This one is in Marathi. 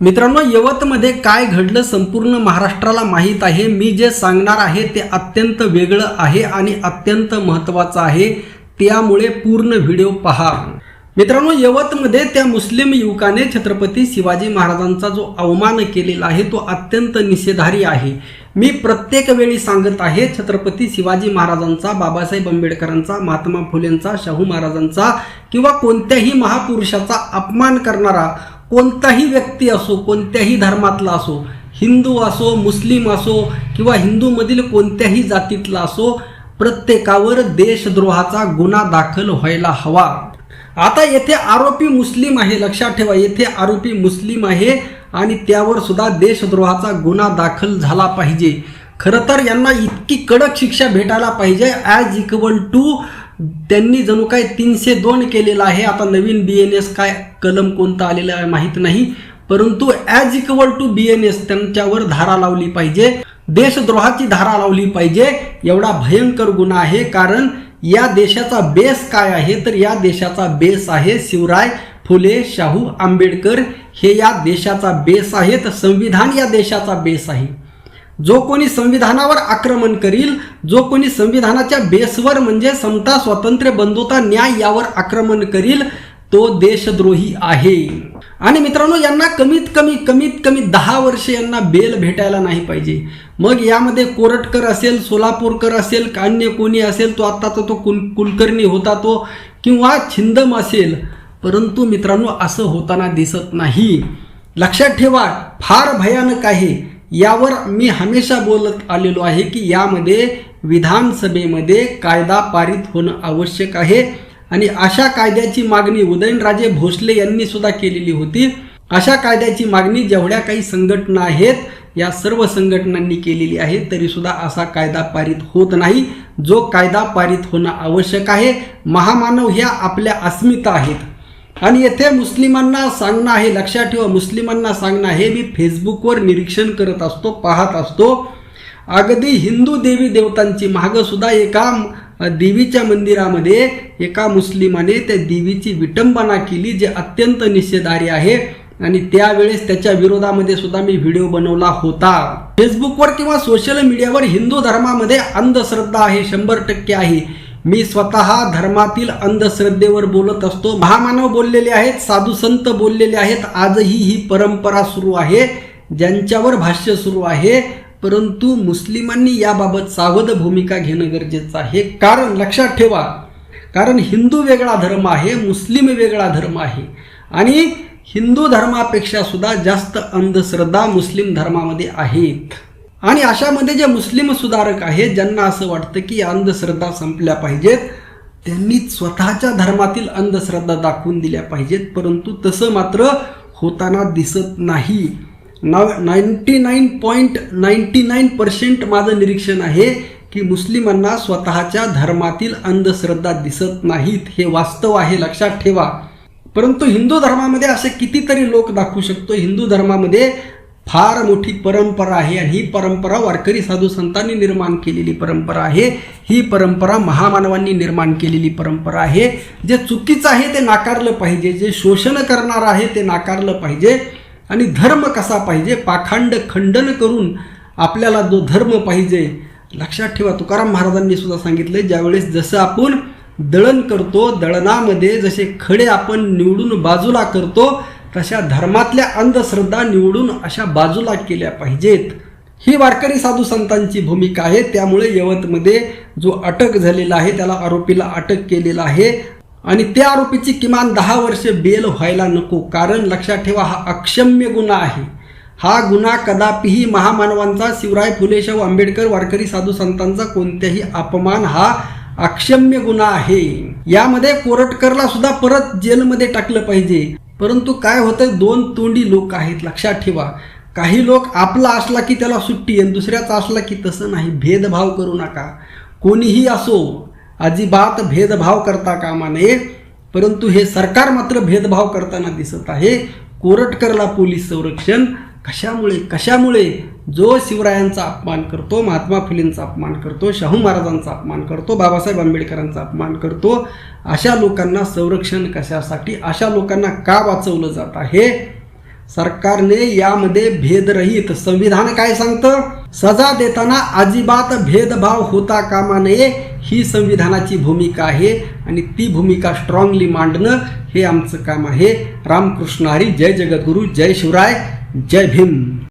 मित्रांनो यवतमध्ये काय घडलं संपूर्ण महाराष्ट्राला माहीत आहे? मी जे सांगणार आहे ते अत्यंत वेगळं आहे आणि अत्यंत महत्त्वाचं आहे. त्यामुळे पूर्ण व्हिडिओ पहा. मित्रांनो यवतमध्ये त्या मुस्लिम युवकाने छत्रपती शिवाजी महाराजांचा जो अवमान केलेला आहे तो अत्यंत निषेधारी आहे. मी प्रत्येक वेळी सांगत आहे छत्रपती शिवाजी महाराजांचा बाबासाहेब आंबेडकरांचा महात्मा फुलेंचा शाहू महाराजांचा किंवा कोणत्याही महापुरुषाचा अपमान करणारा कोणताही व्यक्ती असो कोणत्याही धर्मातला असो हिंदू असो मुस्लिम असो किंवा हिंदूमधील कोणत्याही जातीतला असो प्रत्येकावर देशद्रोहाचा गुन्हा दाखल व्हायला हवा. आता येथे आरोपी मुस्लिम आहे लक्षात ठेवा येथे आरोपी मुस्लिम आहे आणि त्यावर सुद्धा देशद्रोहाचा गुन्हा दाखल झाला पाहिजे. खरं तर यांना इतकी कडक शिक्षा भेटायला पाहिजे ॲज इक्वल टू त्यांनी जणू काय तीनशे दोन केलेलं आहे. आता नवीन बी एन एस काय कलम कोणता आलेला आहे माहीत नाही. परंतु as equal to B N S त्यांच्यावर धारा लावली पाहिजे. देशद्रोहाची धारा लावली पाहिजे. एवढा भयंकर गुन्हा आहे. कारण या देशाचा बेस काय आहे? तर या देशाचा बेस आहे शिवराय फुले शाहू आंबेडकर. हे या देशाचा बेस आहे तर संविधान या देशाचा बेस आहे. जो कोणी संविधानावर आक्रमण करील जो कोणी संविधानाच्या बेसवर म्हणजे समता स्वातंत्र्य बंधुता न्याय यावर आक्रमण करील तो देशद्रोही आहे. आणि मित्रांनो यांना कमीत कमी कमीत कमी दहा वर्ष यांना बेल भेटायला नाही पाहिजे. मग यामध्ये कोरटकर असेल सोलापूरकर असेल का अन्य कोणी असेल तो आत्ताचा तो कुल कुलकर्णी होता तो किंवा छिंदम असेल परंतु मित्रांनो असं होताना दिसत नाही. लक्षात ठेवा फार भयानक आहे. यावर मी हमेशा बोलत आलेलो आहे की यामध्ये विधानसभेमध्ये कायदा पारित होणं आवश्यक आहे. आणि अशा कायद्याची मागणी उदयनराजे भोसले यांनी सुद्धा केलेली होती. अशा कायद्याची मागणी जेवढ्या काही संघटना आहेत या सर्व संघटनांनी केलेली आहे तरी सुद्धा असा कायदा पारित होत नाही. जो कायदा पारित होणं आवश्यक आहे. महामानव ह्या आपल्या अस्मिता आहेत. आणि येथे मुस्लिमांना सांगणं आहे लक्षात ठेवा मुस्लिमांना सांगणं हे मी फेसबुकवर निरीक्षण करत असतो पाहत असतो. अगदी हिंदू देवी देवतांची मागंसुद्धा एका देवीच्या मंदिरामध्ये एका मुस्लिमाने त्या देवीची विटंबना केली जे अत्यंत निषेधारी आहे. आणि त्यावेळेस त्याच्या विरोधामध्ये सुद्धा मी व्हिडिओ बनवला होता. फेसबुकवर किंवा सोशल मीडियावर हिंदू धर्मामध्ये अंधश्रद्धा आहे शंभर टक्के आहे. मी स्वतः धर्मातील अंधश्रद्धेवर बोलत असतो. महामानव बोललेले आहेत साधू संत बोललेले आहेत. आजही ही परंपरा सुरू आहे ज्यांच्यावर भाष्य सुरू आहे. परंतु मुस्लिमांनी याबाबत सावध भूमिका घेणं गरजेचं आहे. कारण लक्षात ठेवा कारण हिंदू वेगळा धर्म आहे मुस्लिम वेगळा धर्म आहे. आणि हिंदू धर्मापेक्षा सुद्धा जास्त अंधश्रद्धा मुस्लिम धर्मामध्ये आहेत. आणि अशामध्ये जे मुस्लिम सुधारक आहेत ज्यांना असं वाटतं की अंधश्रद्धा संपल्या पाहिजेत त्यांनी स्वतःच्या धर्मातील अंधश्रद्धा दाखवून दिल्या पाहिजेत परंतु तसं मात्र होताना दिसत नाही. नाव ninety nine point ninety nine percent माझं निरीक्षण आहे की मुस्लिमांना स्वतःच्या धर्मातील अंधश्रद्धा दिसत नाहीत हे वास्तव आहे लक्षात ठेवा. परंतु हिंदू धर्मामध्ये असे कितीतरी लोक दाखवू शकतो. हिंदू धर्मामध्ये फार मोठी परंपरा आहे आणि ही परंपरा वारकरी साधू संतांनी निर्माण केलेली परंपरा आहे. ही परंपरा महामानवांनी निर्माण केलेली परंपरा आहे. जे चुकीचं आहे ते नाकारलं पाहिजे. जे शोषण करणार आहे ते नाकारलं पाहिजे. आणि धर्म कसा पाहिजे? पाखांड खंडन करून आपल्याला जो धर्म पाहिजे. लक्षात ठेवा तुकाराम महाराजांनी सुद्धा सांगितलं ज्यावेळेस जसं आपण दळण करतो दळणामध्ये जसे खडे आपण निवडून बाजूला करतो तशा धर्मातल्या अंधश्रद्धा निवडून अशा बाजूला केल्या पाहिजेत. ही वारकरी साधू संतांची भूमिका आहे. त्यामुळे यवतमध्ये जो अटक झालेला आहे त्याला आरोपीला अटक केलेला आहे. आणि त्या आरोपीची किमान दहा वर्ष बेल व्हायला नको कारण लक्षात ठेवा हा अक्षम्य गुन्हा आहे. हा गुन्हा कदापिही महामानवांचा शिवराय फुले शाहू आंबेडकर वारकरी साधू संतांचा कोणत्याही अपमान हा अक्षम्य गुन्हा आहे. यामध्ये कोरटकरला सुद्धा परत जेलमध्ये टाकलं पाहिजे. परंतु काय होतं दोन तोंडी लोक आहेत लक्षात ठेवा. काही लोक आपला असला की त्याला सुट्टी आणि दुसऱ्याचा असला की तसं नाही. भेदभाव करू नका. कोणीही असो अजिबात भेदभाव करता कामा नये. परंतु हे सरकार मात्र भेदभाव करताना दिसत आहे. कोरटकरला पोलीस संरक्षण कशामुळे कशामुळे जो शिवरायांचा अपमान करतो महात्मा फुलेंचा अपमान करतो शाहू महाराजांचा अपमान करतो बाबासाहेब आंबेडकरांचा अपमान करतो अशा लोकांना संरक्षण कशासाठी अशा लोकांना का वाचवलं जात आहे? सरकारने यामध्ये भेदरहित संविधान काय सांगतं? सजा देताना अजिबात भेदभाव होता कामा नये ही संविधानाची भूमिका आहे आणि ती भूमिका स्ट्रॉंगली मांडणं हे आमचं काम आहे. रामकृष्ण हरी जय जगद्गुरू जय शिवराय. जय भीम।